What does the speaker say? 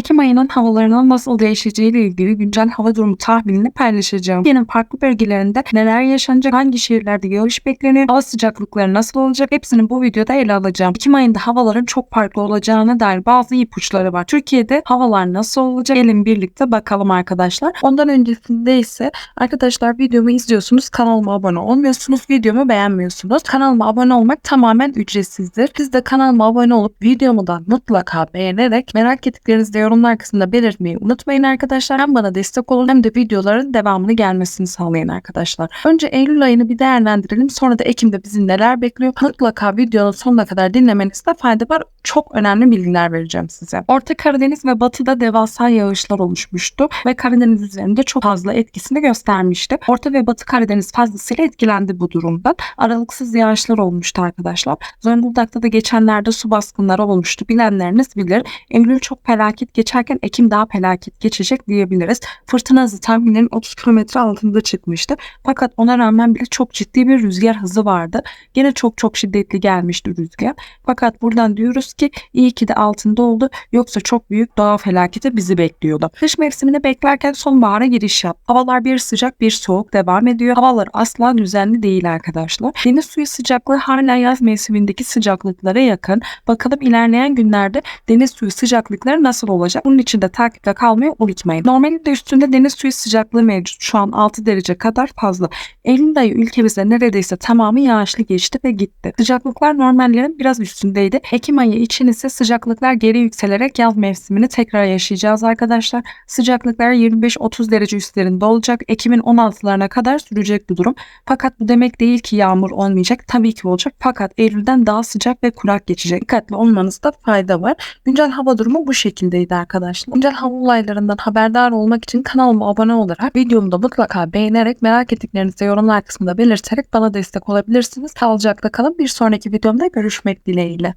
Ekim ayının havalarının nasıl değişeceği ile ilgili güncel hava durumu tahminini paylaşacağım. Yine farklı bölgelerinde neler yaşanacak, hangi şehirlerde yağış beklenir, hava sıcaklıkları nasıl olacak hepsini bu videoda ele alacağım. Ekim ayında havaların çok farklı olacağına dair bazı ipuçları var. Türkiye'de havalar nasıl olacak? Gelin birlikte bakalım arkadaşlar. Ondan öncesinde ise arkadaşlar videomu izliyorsunuz, kanalıma abone olmuyorsunuz, videomu beğenmiyorsunuz. Kanalıma abone olmak tamamen ücretsizdir. Siz de kanalıma abone olup videomu da mutlaka beğenerek merak ettiklerinizi yorumlar kısmında belirtmeyi unutmayın arkadaşlar. Hem bana destek olun hem de videoların devamını gelmesini sağlayın arkadaşlar. Önce Eylül ayını bir değerlendirelim. Sonra da Ekim'de bizi neler bekliyor? Mutlaka videonun sonuna kadar dinlemenizde fayda var. Çok önemli bilgiler vereceğim size. Orta Karadeniz ve Batı'da devasa yağışlar oluşmuştu ve Karadeniz üzerinde çok fazla etkisini göstermişti. Orta ve Batı Karadeniz fazlasıyla etkilendi bu durumdan. Aralıksız yağışlar olmuştu arkadaşlar. Zonguldak'ta da geçenlerde su baskınları olmuştu. Bilenleriniz bilir. Eylül çok felaket geçerken Ekim daha felaket geçecek diyebiliriz. Fırtına hızı tahminlerin 30 km altında çıkmıştı. Fakat ona rağmen bile çok ciddi bir rüzgar hızı vardı. Gene çok çok şiddetli gelmişti rüzgar. Fakat buradan diyoruz ki iyi ki de altında oldu. Yoksa çok büyük doğa felaketi bizi bekliyordu. Kış mevsimini beklerken sonbahara giriş yap. Havalar bir sıcak bir soğuk devam ediyor. Havalar asla düzenli değil arkadaşlar. Deniz suyu sıcaklığı hala yaz mevsimindeki sıcaklıklara yakın. Bakalım ilerleyen günlerde deniz suyu sıcaklıkları nasıl olacak? Bunun için de takipte kalmayı unutmayın. Normalde üstünde deniz suyu sıcaklığı mevcut. Şu an 6 derece kadar fazla. Eylül ayı ülkemizde neredeyse tamamı yağışlı geçti ve gitti. Sıcaklıklar normallerin biraz üstündeydi. Ekim ayı için ise sıcaklıklar geri yükselerek yaz mevsimini tekrar yaşayacağız arkadaşlar. Sıcaklıklar 25-30 derece üstlerinde olacak. Ekim'in 16'larına kadar sürecek bu durum. Fakat bu demek değil ki yağmur olmayacak. Tabii ki olacak. Fakat Eylül'den daha sıcak ve kurak geçecek. Dikkatli olmanızda fayda var. Güncel hava durumu bu şekildeydi arkadaşlar. Güncel hava olaylarından haberdar olmak için kanalıma abone olarak videomu da mutlaka beğenerek merak ettiklerinizi yorumlar kısmında belirterek bana destek olabilirsiniz. Sağlıcakla kalın. Bir sonraki videomda görüşmek dileğiyle.